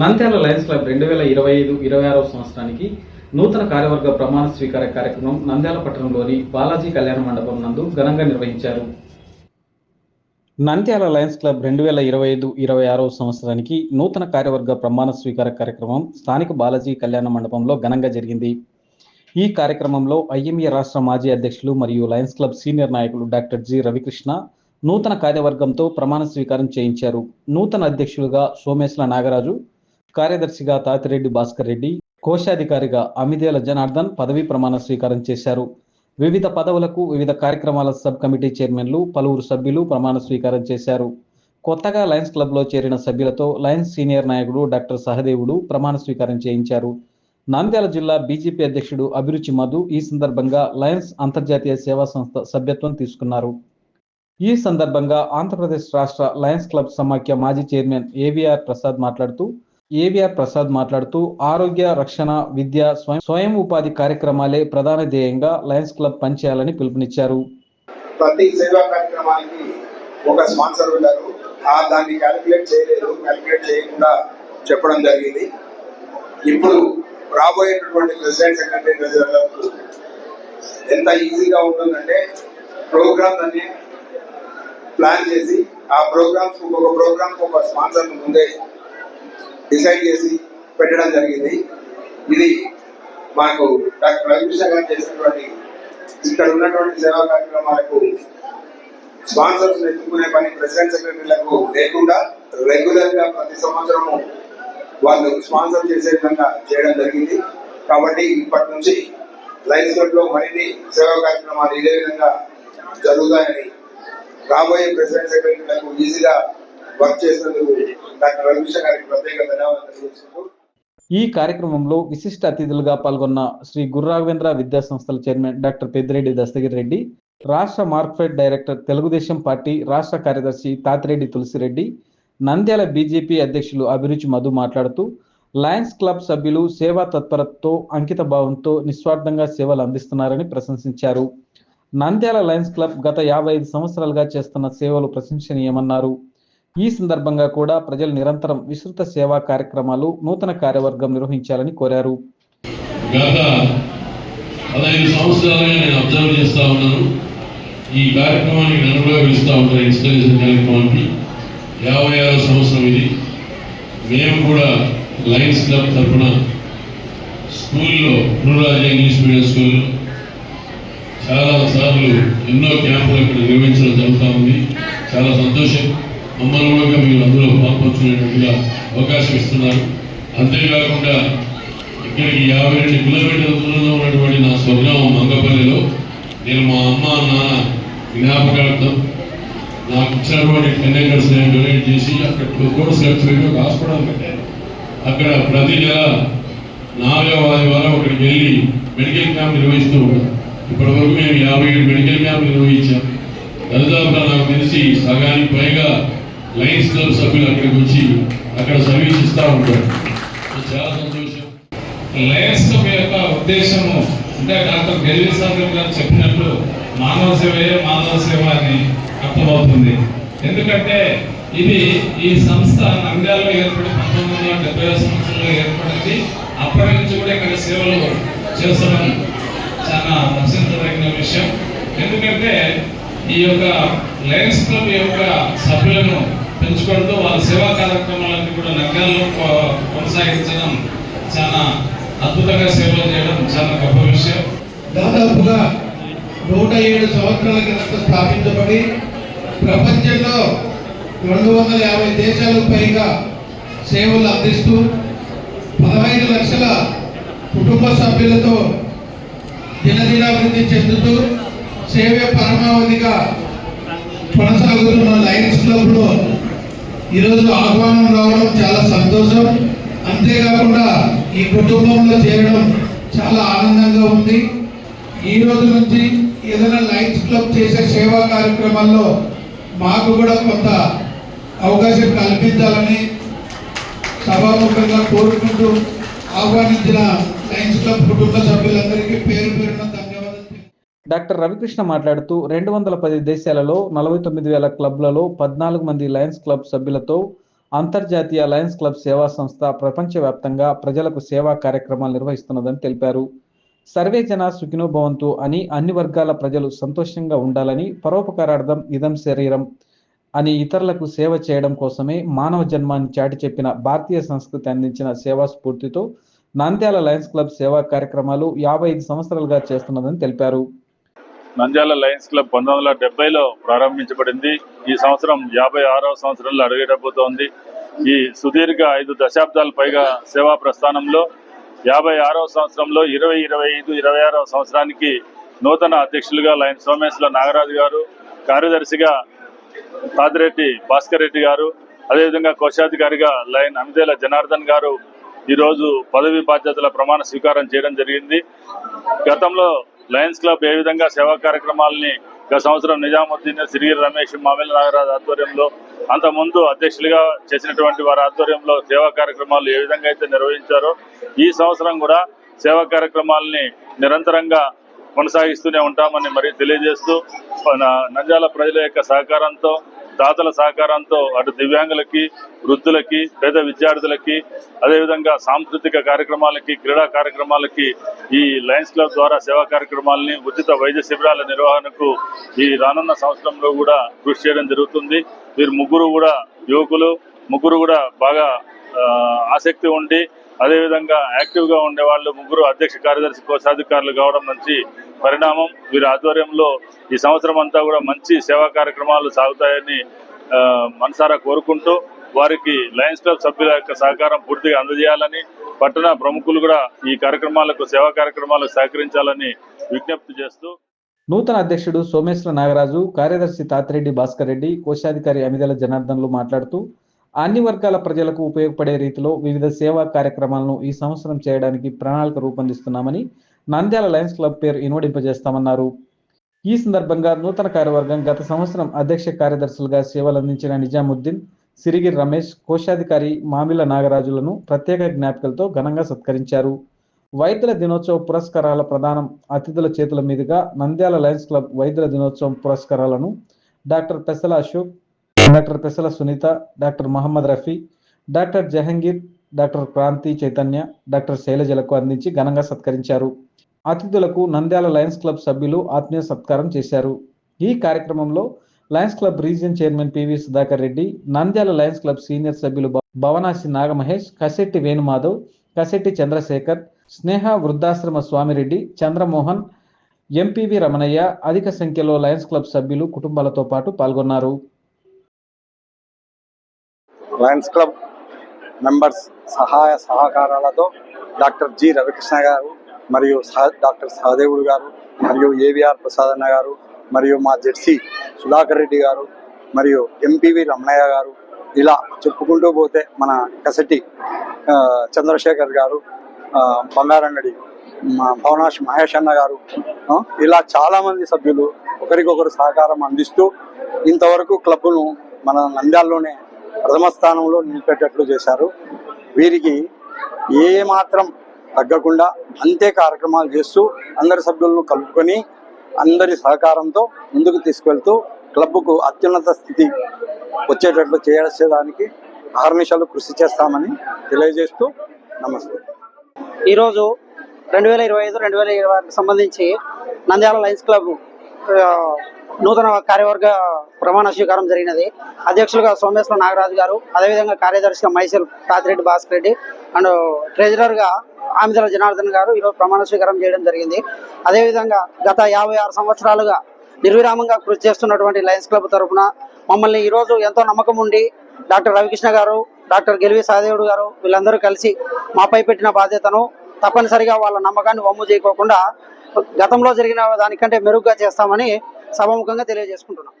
Nandyal Lions club రెండు వేల ఇరవై ఐదు ఇరవై ఆరవ సంవత్సరానికి నూతన కార్యవర్గ ప్రమాణ స్వీకార కార్యక్రమం నంద్యాల పట్టణంలోని బాలాజీ కళ్యాణ మండపం నందు ఘనంగా నిర్వహించారు. నంద్యాల లయన్స్ క్లబ్ రెండు వేల ఇరవై ఐదు ఇరవై ఆరవ సంవత్సరానికి నూతన కార్యవర్గ ప్రమాణ స్వీకార కార్యక్రమం స్థానిక బాలాజీ కళ్యాణ మండపంలో ఘనంగా జరిగింది. ఈ కార్యక్రమంలో ఐఎంఏ రాష్ట్ర మాజీ అధ్యక్షులు మరియు లయన్స్ క్లబ్ సీనియర్ నాయకులు డాక్టర్ జి రవికృష్ణ నూతన కార్యవర్గంతో ప్రమాణ స్వీకారం చేయించారు. నూతన అధ్యక్షులుగా సోమేశ్వర నాగరాజు కార్యదర్శిగా తాతిరెడ్డి భాస్కర్ రెడ్డి కోశాధికారిగా అమిదేల జనార్దన్ పదవీ ప్రమాణ స్వీకారం చేశారు. వివిధ పదవులకు వివిధ కార్యక్రమాల సబ్ కమిటీ చైర్మన్లు పలువురు సభ్యులు ప్రమాణ స్వీకారం చేశారు. కొత్తగా లయన్స్ క్లబ్లో చేరిన సభ్యులతో లయన్స్ సీనియర్ నాయకుడు డాక్టర్ సహదేవుడు ప్రమాణ స్వీకారం చేయించారు. నంద్యాల జిల్లా బీజేపీ అధ్యక్షుడు అభిరుచి మధు ఈ సందర్భంగా లయన్స్ అంతర్జాతీయ సేవా సంస్థ సభ్యత్వం తీసుకున్నారు. ఈ సందర్భంగా ఆంధ్రప్రదేశ్ రాష్ట్ర లయన్స్ క్లబ్ సమాఖ్య మాజీ చైర్మన్ ఏవిఆర్ ప్రసాద్ మాట్లాడుతూ ఏవిఆర్ ప్రసాద్ మాట్లాడుతూ ఆరోగ్య రక్షణ విద్య స్వయం స్వయం ఉపాధి కార్యక్రమాలే ప్రధాన ధ్యేయంగా లయన్స్ క్లబ్ పనిచేయాలని పిలుపునిచ్చారు. ప్రతి సేవా కార్యక్రమానికి ఒక స్పాన్సర్ ఉన్నారు ఆ దాన్ని క్యాలిక్యులేట్ చేయలేదు క్యాలిక్యులేట్ చేయకుండా చెప్పడం జరిగింది. ఇప్పుడు రాబోయేటటువంటి ప్రెసిడెంట్ సెక్రటరీ ట్రెజరర్లకు ఎంత ఈజీగా ఉంటుందంటే ప్రోగ్రామ్ అన్ని ప్లాన్ చేసి ఆ ప్రోగ్రామ్స్ ఒక్కొక్క ప్రోగ్రామ్ ఒక స్పాన్సర్ ముందే డిసైడ్ చేసి పెట్టడం జరిగింది. ఇది మాకు డాక్టర్ రవికృష్ణ గారు చేసినటువంటి ఇక్కడ ఉన్నటువంటి సేవా కార్యక్రమాలకు స్పాన్సర్స్ ఎత్తుకునే పని ప్రెసిడెంట్ సెక్రటరీలకు లేకుండా రెగ్యులర్గా ప్రతి సంవత్సరము వాళ్ళు స్పాన్సర్ చేసే విధంగా చేయడం జరిగింది. కాబట్టి ఇప్పటి నుంచి లైఫ్ క్లబ్లో మరిన్ని సేవా కార్యక్రమాలు ఇదే విధంగా జరుగుతాయని రాబోయే ప్రెసిడెంట్ సెక్రటరీలకు ఈజీగా వర్క్ చేసినందుకు డాక్టర్ గారికి ప్రత్యేక ధన్యవాదాలు తెలియజేస్తూ. ఈ కార్యక్రమంలో విశిష్ట అతిథులుగా పాల్గొన్న శ్రీ గుర్రాఘవేంద్ర విద్యా సంస్థల చైర్మన్ డాక్టర్ పెద్దిరెడ్డి దస్తగిరి రెడ్డి రాష్ట్ర మార్క్ఫెడ్ డైరెక్టర్ తెలుగుదేశం పార్టీ రాష్ట్ర కార్యదర్శి తాతిరెడ్డి తులసిరెడ్డి నంద్యాల బీజేపీ అధ్యక్షులు అభిరుచి మధు మాట్లాడుతూ లయన్స్ క్లబ్ సభ్యులు సేవా తత్పరతతో అంకిత భావంతో నిస్వార్థంగా సేవలు అందిస్తున్నారని ప్రశంసించారు. నంద్యాల లయన్స్ క్లబ్ గత యాభై ఐదు సంవత్సరాలుగా చేస్తున్న సేవలు ప్రశంసనీయమన్నారు. ఈ సందర్భంగా కూడా ప్రజలు నిరంతరం విస్తృత సేవా కార్యక్రమాలు నూతన కార్యవర్గం నిర్వహించాలని కోరారు. గత పదహైదు సంవత్సరాలుగా నేను అబ్జర్వ్ చేస్తూ ఉన్నాను. ఈ కార్యక్రమానికి నన్ను పిలుస్తూ ఉంటారు ఇన్స్టాలేషన్ కార్యక్రమానికి. యాభై ఆరో సంవత్సరం ఇది. మేము కూడా లయన్స్ క్లబ్ తరఫున స్కూల్లో గురురాజ ఇంగ్లీష్ మీడియం స్కూల్లో చాలా సార్లు ఎన్నో క్యాంపులు ఇక్కడ నిర్వహించడం జరుగుతూ ఉంది. చాలా సంతోషం. మమ్మల్ని కూడా మీరు అందులో పాల్పంచుకునేటట్టుగా అవకాశం ఇస్తున్నారు. అంతేకాకుండా ఇక్కడికి యాభై రెండు కిలోమీటర్ల దూరంలో ఉన్నటువంటి నా స్వగ్రామం మంగపల్లిలో నేను మా అమ్మ నాన్న జ్ఞాపకార్థం నాకు ఇచ్చినటువంటి టెన్ ఏకర్స్ నేను డొనేట్ చేసి అక్కడ టూ కోర్స్ ఖర్చు పెట్టి ఒక హాస్పిటల్ పెట్టాను అక్కడ ప్రతి నెల నాలుగవ ఆదివారం అక్కడికి వెళ్ళి మెడికల్ క్యాంప్ నిర్వహిస్తూ ఉంటాం ఇప్పటి వరకు మేము యాభై ఏడు మెడికల్ క్యాంప్ నిర్వహించాం. దాదాపుగా నాకు తెలిసి సగానికి పైగా లయన్స్ క్లబ్ సభ్యులు అక్కడికి వచ్చి అక్కడ సర్వీస్ ఇస్తూ ఉంటారు చాలా సంతోషం. లయన్స్ క్లబ్ యొక్క ఉద్దేశము అంటే డాక్టర్ గెల్వి సాగర్ గారు చెప్పినట్లు మానవ సేవయే మానవ సేవ అని అర్థమవుతుంది. ఎందుకంటే ఇది ఈ సంస్థ నంద్యాలలో ఏర్పడి పంతొమ్మిది వందల డెబ్బై సంవత్సరంలో ఏర్పడింది. అప్పటి నుంచి కూడా ఇక్కడ సేవలు చేస్తడం చాలా హర్షించదగిన విషయం. ఎందుకంటే ఈ యొక్క లయన్స్ క్లబ్ యొక్క సభ్యులను పెంచుకోవడంతో వాళ్ళ సేవా కార్యక్రమాలన్నీ కూడా నంద్యాలలో కొ- కొనసాగించడం చాలా అద్భుతంగా సేవలు చేయడం చాలా గొప్ప విషయం. దాదాపుగా నూట ఏడు సంవత్సరాల క్రితం స్థాపించబడి ప్రపంచంలో రెండు వందల యాభై దేశాలకు పైగా సేవలు అందిస్తూ పదహైదు లక్షల కుటుంబ సభ్యులతో దినదినాభివృద్ధి చెందుతూ సేవే పరమావధిగా కొనసాగుతున్న లయన్స్ క్లబ్లో ఈరోజు ఆహ్వానం రావడం చాలా సంతోషం. అంతేకాకుండా ఈ కుటుంబంలో చేరడం చాలా ఆనందంగా ఉంది. ఈ రోజు నుంచి ఏదైనా లైన్స్ క్లబ్ చేసే సేవా కార్యక్రమాల్లో మాకు కూడా కొంత అవకాశం కల్పించాలని సభాముఖంగా కోరుకుంటూ ఆహ్వానించిన లైన్స్ క్లబ్ కుటుంబ సభ్యులందరికీ పేరు పేరున డాక్టర్ రవికృష్ణ మాట్లాడుతూ రెండు వందల పది దేశాలలో నలభై తొమ్మిది వేల క్లబ్లలో పద్నాలుగు మంది లయన్స్ క్లబ్ సభ్యులతో అంతర్జాతీయ లయన్స్ క్లబ్ సేవా సంస్థ ప్రపంచవ్యాప్తంగా ప్రజలకు సేవా కార్యక్రమాలు నిర్వహిస్తున్నదని తెలిపారు. సర్వే జన సుఖినో భవంతు అని అన్ని వర్గాల ప్రజలు సంతోషంగా ఉండాలని పరోపకారార్థం ఇదం శరీరం అని ఇతరులకు సేవ చేయడం కోసమే మానవ జన్మాన్ని చాటి చెప్పిన భారతీయ సంస్కృతి అందించిన సేవా స్ఫూర్తితో నంద్యాల లయన్స్ క్లబ్ సేవా కార్యక్రమాలు యాభై ఐదు సంవత్సరాలుగా చేస్తున్నదని తెలిపారు. నంద్యాల లయన్స్ క్లబ్ పంతొమ్మిది వందల డెబ్బైలో ప్రారంభించబడింది. ఈ సంవత్సరం యాభై ఆరవ సంవత్సరంలో అడుగుడబోతోంది ఈ సుదీర్ఘ ఐదు దశాబ్దాల పైగా సేవా ప్రస్థానంలో యాభై ఆరవ సంవత్సరంలో ఇరవై ఇరవై ఐదు ఇరవై ఆరవ సంవత్సరానికి నూతన అధ్యక్షులుగా లయన్ సోమేశ్వర నాగరాజు గారు కార్యదర్శిగా తాదిరెడ్డి భాస్కర్ రెడ్డి గారు అదేవిధంగా కోశాధికారిగా లైన్ అమిదేల జనార్దన్ గారు ఈరోజు పదవి బాధ్యతల ప్రమాణ స్వీకారం చేయడం జరిగింది. గతంలో లయన్స్ క్లబ్ ఏ విధంగా సేవా కార్యక్రమాలని గత సంవత్సరం నిజాముద్దీన్ సిరిగిరి రమేష్ మామిల నాగరాజు ఆధ్వర్యంలో అంతకుముందు అధ్యక్షులుగా చేసినటువంటి వారి ఆధ్వర్యంలో సేవా కార్యక్రమాలు ఏ విధంగా అయితే నిర్వహించారో ఈ సంవత్సరం కూడా సేవా కార్యక్రమాలని నిరంతరంగా కొనసాగిస్తూనే ఉంటామని మరి తెలియజేస్తూ నంద్యాల ప్రజల యొక్క సహకారంతో దాతల సహకారంతో అటు దివ్యాంగులకి వృద్ధులకి పేద విద్యార్థులకి అదేవిధంగా సాంస్కృతిక కార్యక్రమాలకి క్రీడా కార్యక్రమాలకి ఈ లయన్స్ క్లబ్ ద్వారా సేవా కార్యక్రమాలని ఉచిత వైద్య శిబిరాల నిర్వహణకు ఈ రానున్న సంవత్సరంలో కూడా కృషి చేయడం జరుగుతుంది. వీరు ముగ్గురు కూడా యువకులు ముగ్గురు కూడా బాగా ఆసక్తి ఉండి అదేవిధంగా యాక్టివ్గా ఉండే వాళ్ళు ముగ్గురు అధ్యక్ష కార్యదర్శి కోశాధికారులు కావడం మంచి పరిణామం వీరి ఆధ్వర్యంలో ఈ సంవత్సరం అంతా కూడా మంచి సేవా కార్యక్రమాలు సాగుతాయని మనసారా కోరుకుంటూ వారికి లయన్స్ క్లబ్ సభ్యుల యొక్క సహకారం పూర్తిగా అందజేయాలని పట్టణ ప్రముఖులు కూడా ఈ కార్యక్రమాలకు సేవా కార్యక్రమాలకు సహకరించాలని విజ్ఞప్తి చేస్తూ నూతన అధ్యక్షుడు సోమేశ్వర నాగరాజు కార్యదర్శి తాతిరెడ్డి భాస్కర్ రెడ్డి కోశాధికారి అమిదల జనార్దన్లు మాట్లాడుతూ అన్ని వర్గాల ప్రజలకు ఉపయోగపడే రీతిలో వివిధ సేవా కార్యక్రమాలను ఈ సంవత్సరం చేయడానికి ప్రణాళిక రూపొందిస్తున్నామని నంద్యాల లయన్స్ క్లబ్ పేరు ఇన్వడింపజేస్తామన్నారు. ఈ సందర్భంగా నూతన కార్యవర్గం గత సంవత్సరం అధ్యక్ష కార్యదర్శులుగా సేవలు అందించిన నిజాముద్దీన్ సిరిగిరి రమేష్ కోశాధికారి మామిల నాగరాజులను ప్రత్యేక జ్ఞాపికలతో ఘనంగా సత్కరించారు. వైద్యుల దినోత్సవ పురస్కారాల ప్రదానం అతిథుల చేతుల మీదుగా నంద్యాల లయన్స్ క్లబ్ వైద్యుల దినోత్సవం పురస్కారాలను doctor Pesala Ashok doctor Pesala Sunitha doctor Mohammed Rafi doctor Jahangir doctor Kranthi Chaitanya doctor శైలజలకు అందించి ఘనంగా సత్కరించారు. అతిథులకు నంద్యాల లయన్స్ క్లబ్ సభ్యులు ఆత్మీయ సత్కారం చేశారు. ఈ కార్యక్రమంలో Lions club region chairman PV Sudhakar Reddy Nandyal Lions club senior సభ్యులు భవనాసి నాగమహేష్ కసెట్టి వేణుమాధవ్ కసెట్టి చంద్రశేఖర్ స్నేహ వృద్ధాశ్రమ స్వామిరెడ్డి చంద్రమోహన్ ఎంపీవి రమణయ్య అధిక సంఖ్యలో లయన్స్ క్లబ్ సభ్యులు కుటుంబాలతో పాటు పాల్గొన్నారు. లయన్స్ క్లబ్ మెంబర్స్ సహాయ సహకారాలతో డాక్టర్ జి రవికృష్ణ గారు మరియు సహ డాక్టర్ సహదేవుడు గారు మరియు ఏవిఆర్ ప్రసాదన్న గారు మరియు మా జెర్సీ సుధాకర్ రెడ్డి గారు మరియు ఎంపీవి రమణయ్య గారు ఇలా చెప్పుకుంటూ పోతే మన కసటి చంద్రశేఖర్ గారు బంగారంగడి మా భవనాష్ మహేష్ అన్న గారు ఇలా చాలామంది సభ్యులు ఒకరికొకరు సహకారం అందిస్తూ ఇంతవరకు క్లబ్ను మన నంద్యాల్లోనే ప్రథమ స్థానంలో నిలిపేటట్లు చేశారు. వీరికి ఏ మాత్రం తగ్గకుండా అంతే కార్యక్రమాలు చేస్తూ అందరి సభ్యులను కలుపుకొని అందరి సహకారంతో ముందుకు తీసుకెళ్తూ క్లబ్కు అత్యున్నత స్థితి వచ్చేటట్లు చేసేదానికి అహర్నిశలు కృషి చేస్తామని తెలియజేస్తూ నమస్తే. ఈరోజు రెండు వేల ఇరవై ఐదు రెండు వేల ఇరవై సంబంధించి నంద్యాల లయన్స్ క్లబ్ నూతన కార్యవర్గ ప్రమాణ స్వీకారం జరిగినది. అధ్యక్షులుగా సోమేశ్వర నాగరాజు గారు అదేవిధంగా కార్యదర్శిగా మైసూర్ తాతిరెడ్డి భాస్కర్ రెడ్డి అండ్ ట్రెజరర్గా ఆమిదల జనార్దన్ గారు ఈరోజు ప్రమాణ స్వీకారం చేయడం జరిగింది. అదేవిధంగా గత యాభై ఆరు సంవత్సరాలుగా నిర్విరామంగా కృషి చేస్తున్నటువంటి లయన్స్ క్లబ్ తరఫున మమ్మల్ని ఈరోజు ఎంతో నమ్మకం ఉండి డాక్టర్ రవికృష్ణ గారు డాక్టర్ గెలివి సహదేవుడు గారు వీళ్ళందరూ కలిసి మాపై పెట్టిన బాధ్యతను తప్పనిసరిగా వాళ్ళ నమ్మకాన్ని వమ్ము చేయకోకుండా గతంలో జరిగిన దానికంటే మెరుగ్గా చేస్తామని సభాముఖంగా తెలియజేసుకుంటున్నాం.